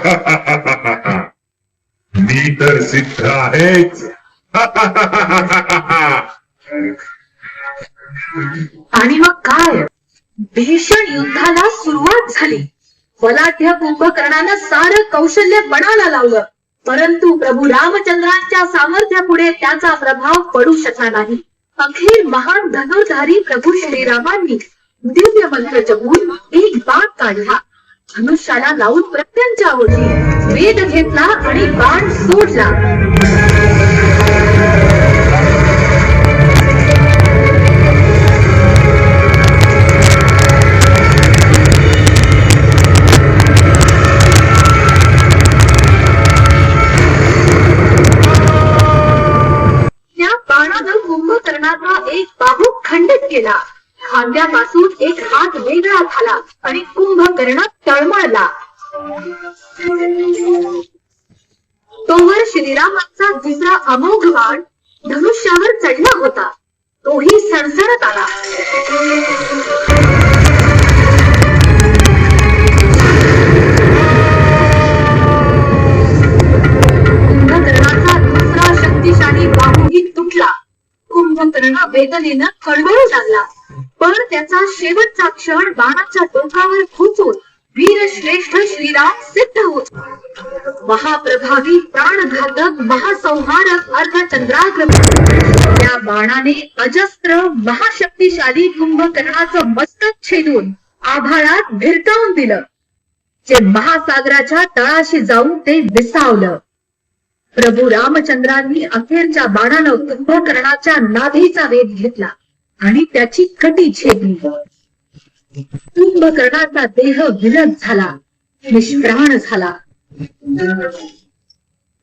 मी तर सिद्ध आहेच. आणि मग काय? भीषण युद्धाला सुरुवात झाली. बलाढ्य कुंभकर्णानं सारं कौशल्य पणाला लावलं. परंतु प्रभू रामचंद्रांच्या सामर्थ्यापुढे त्याचा प्रभाव पडू शकला नाही. अखेर महान धनुर्धारी प्रभू श्रीरामांनी दिव्य मंत्र जपून एक बाग काढला. धनुष्याला लावून प्रत्यंच्या होती वेद घेतला आणि बाण सोडला. त्या बाणानं कुंभकर्णाचा एक बाहू खंडित केला. खांद्यापासून एक हात वेगळा झाला आणि कुंभकर्ण तळमळला. तोवर श्रीरामाचा दुसरा अमोघ बाण धनुष्यावर चढला होता. तोही सणसणत आला. कुंभकर्णाचा दुसरा शक्तिशाली बाहूही तुटला. कुंभकर्ण वेदनेनं कळवळू लागला. पण त्याचा शेवटचा क्षण बाणाच्या टोकावर खुचून वीरश्रेष्ठ श्रीराम सिद्ध होत. महाप्रभावी प्राणघातक महासंहारक अर्धचंद्राग्र त्या बाणाने अजस्त्र महाशक्तिशाली कुंभकर्णाचं मस्तक छेदून आभाळात भिरकावून दिलं. जे महासागराच्या तळाशी जाऊन ते विसावलं. प्रभू रामचंद्रांनी अखेरच्या बाणानं कुंभकर्णाच्या नाभीचा वेध घेतला. आणि त्याची कटी छेदली कुंभकर्णाचा देह विरत झाला निष्प्राण झाला.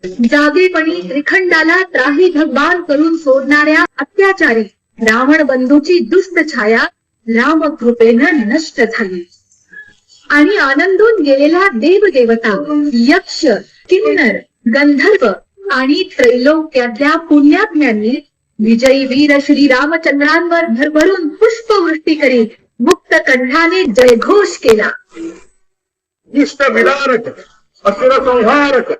जागेपणी त्रिखंडाला त्राही भगवान करून सोडणाऱ्या अत्याचारी रावण बंधूची दुष्ट छाया रामकृपेनं नष्ट झाली. आणि आनंदून गेलेला देवदेवता यक्ष किन्नर गंधर्व आणि त्रैलोक्यातल्या पुण्यात्म्यांनी विजयी वीर श्री रामचंद्रांवर भरभरून पुष्पवृष्टी करीत मुक्त कंठाने जयघोष केला. इष्ट विदारक असुर संहारक.